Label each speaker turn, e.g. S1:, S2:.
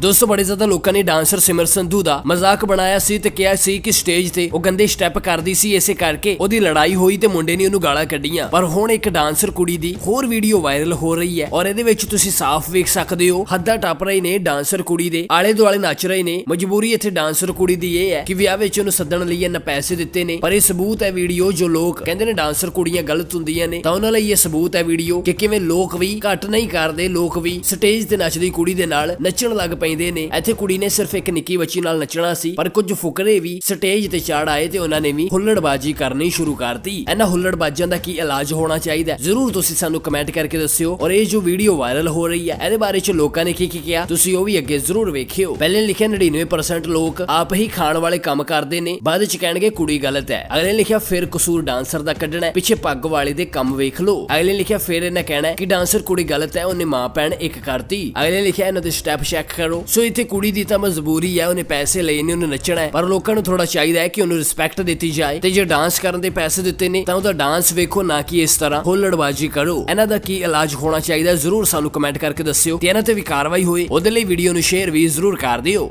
S1: ਦੋਸਤੋ, ਬੜੇ ਜ਼ਿਆਦਾ ਲੋਕਾਂ ਨੇ ਡਾਂਸਰ ਸਿਮਰ ਸੰਧੂ ਦਾ ਮਜ਼ਾਕ ਬਣਾਇਆ ਸੀ ਤੇ ਕਿਹਾ ਸੀ ਕਿ ਸਟੇਜ ਤੇ ਉਹ ਗੰਦੇ ਸਟੈਪ ਕਰਦੀ ਸੀ, ਇਸੇ ਕਰਕੇ ਉਹਦੀ ਲੜਾਈ ਹੋਈ ਤੇ ਮੁੰਡੇ ਨੇ ਉਹਨੂੰ ਗਾਲਾਂ ਕੱਢੀਆਂ। ਪਰ ਹੁਣ ਇੱਕ ਡਾਂਸਰ ਕੁੜੀ ਦੀ ਹੋਰ ਵੀਡੀਓ ਵਾਇਰਲ ਹੋ ਰਹੀ ਹੈ ਔਰ ਇਹਦੇ ਵਿੱਚ ਤੁਸੀਂ ਸਾਫ਼ ਵੇਖ ਸਕਦੇ ਹੋ, ਹੱਦਾਂ ਟੱਪ ਰਹੇ ਨੇ ਡਾਂਸਰ ਕੁੜੀ ਦੇ ਆਲੇ ਦੁਆਲੇ ਨੱਚ ਰਹੇ ਨੇ। ਮਜਬੂਰੀ ਇੱਥੇ ਡਾਂਸਰ ਕੁੜੀ ਦੀ ਇਹ ਹੈ ਕਿ ਵਿਆਹ ਵਿੱਚ ਉਹਨੂੰ ਸੱਦਣ ਲਈ ਇਹਨਾਂ ਪੈਸੇ ਦਿੱਤੇ ਨੇ, ਪਰ ਇਹ ਸਬੂਤ ਹੈ ਵੀਡੀਓ ਜੋ ਲੋਕ ਕਹਿੰਦੇ ਨੇ ਡਾਂਸਰ ਕੁੜੀਆਂ ਗਲਤ ਹੁੰਦੀਆਂ ਨੇ। ਤਾਂ ਉਹਨਾਂ ਲਈ ਇਹ ਸਬੂਤ ਹੈ ਵੀਡੀਓ ਕਿ ਕਿਵੇਂ ਲੋਕ ਵੀ ਘੱਟ ਨਹੀਂ ਕਰਦੇ, ਲੋਕ ਵੀ ਸਟੇਜ ਤੇ ਨੱਚਦੀ ਕੁੜੀ ਦੇ ਨਾਲ ਨੱਚਣ ਲੱਗ ਪਏ ਪੈਂਦੇ ਨੇ। ਇੱਥੇ ਕੁੜੀ ਨੇ ਸਿਰਫ ਇੱਕ ਨਿੱਕੀ ਬੱਚੀ ਨਾਲ ਨੱਚਣਾ ਸੀ, ਪਰ ਕੁਝ ਫੁਕਰੇ ਵੀ ਸਟੇਜ ਤੇ ਚੜ ਆਏ ਤੇ ਉਹਨਾਂ ਨੇ ਵੀ ਹੁੱਲੜਬਾਜੀ ਕਰਨੀ ਸ਼ੁਰੂ ਕਰਤੀ। ਇਹਨਾਂ ਹੁੱਲੜਬਾਜ਼ਾਂ ਦਾ ਕੀ ਇਲਾਜ ਹੋਣਾ ਚਾਹੀਦਾ ਜ਼ਰੂਰ ਤੁਸੀਂ ਸਾਨੂੰ ਕਮੈਂਟ ਕਰਕੇ ਦੱਸਿਓ ਔਰ ਇਹ ਜੋ ਵੀਡੀਓ ਵਾਇਰਲ ਹੋ ਰਹੀ ਹੈ, ਇਹਦੇ ਬਾਰੇ ਚ ਲੋਕਾਂ ਨੇ ਕੀ ਕੀ ਕਿਹਾ, ਤੁਸੀਂ ਉਹ ਵੀ ਅੱਗੇ ਜ਼ਰੂਰ ਵੇਖਿਓ। ਪਹਿਲੇ ਲਿਖਿਆ 99% ਲੋਕ ਆਪ ਹੀ ਖਾਣ ਵਾਲੇ ਕੰਮ ਕਰਦੇ ਨੇ, ਬਾਅਦ ਚ ਕਹਿਣਗੇ ਕੁੜੀ ਗਲਤ ਹੈ। ਅਗਲੇ ਲਿਖਿਆ ਫਿਰ ਕਸੂਰ ਡਾਂਸਰ ਦਾ ਕੱਢਣਾ ਪਿੱਛੇ ਪੱਗ ਵਾਲੇ ਦੇ ਕੰਮ ਵੇਖ ਲਓ। ਅਗਲੇ ਲਿਖਿਆ ਫਿਰ ਇਹਨਾਂ ਕਹਿਣਾ ਕਿ ਡਾਂਸਰ ਕੁੜੀ ਗਲਤ ਹੈ, ਉਹਨੇ ਮਾਂ ਭੈਣ ਇੱਕ ਕਰਤੀ। ਅਗਲੇ ਲਿਖਿਆ ਇਹਨਾਂ ਦੇ ਸਟੈਪ ਚੈੱਕ ਕਰੋ ਸੋ ਇੱਥੇ ਕੁੜੀ ਦੀ ਤਾਂ ਮਜਬੂਰੀ ਹੈ, ਉਹਨੇ ਪੈਸੇ ਲਏ ਨੇ, ਉਹਨੇ ਨੱਚਣਾ ਹੈ। ਪਰ ਲੋਕਾਂ ਨੂੰ ਥੋੜਾ ਚਾਹੀਦਾ ਹੈ ਕਿ ਉਹਨੂੰ ਰਿਸਪੈਕਟ ਦਿੱਤੀ ਜਾਏ। ਤੇ ਜੇ ਡਾਂਸ ਕਰਨ ਦੇ ਪੈਸੇ ਦਿੱਤੇ ਨੇ, ਤਾਂ ਉਹਦਾ ਡਾਂਸ ਵੇਖੋ ਨਾ ਕਿ ਇਸ ਤਰ੍ਹਾਂ ਹੁੱਲੜਬਾਜੀ ਕਰੋ। ਇਹਨਾਂ ਦਾ ਕੀ ਇਲਾਜ ਹੋਣਾ ਚਾਹੀਦਾ ਜ਼ਰੂਰ ਸਾਨੂੰ ਕਮੈਂਟ ਕਰਕੇ ਦੱਸਿਓ। ਤੇ ਇਹਨਾਂ ਤੇ ਵੀ ਕਾਰਵਾਈ ਹੋਏ, ਉਹਦੇ ਲਈ ਵੀਡੀਓ ਨੂੰ ਸ਼ੇਅਰ ਵੀ ਜ਼ਰੂਰ ਕਰ ਦਿਓ।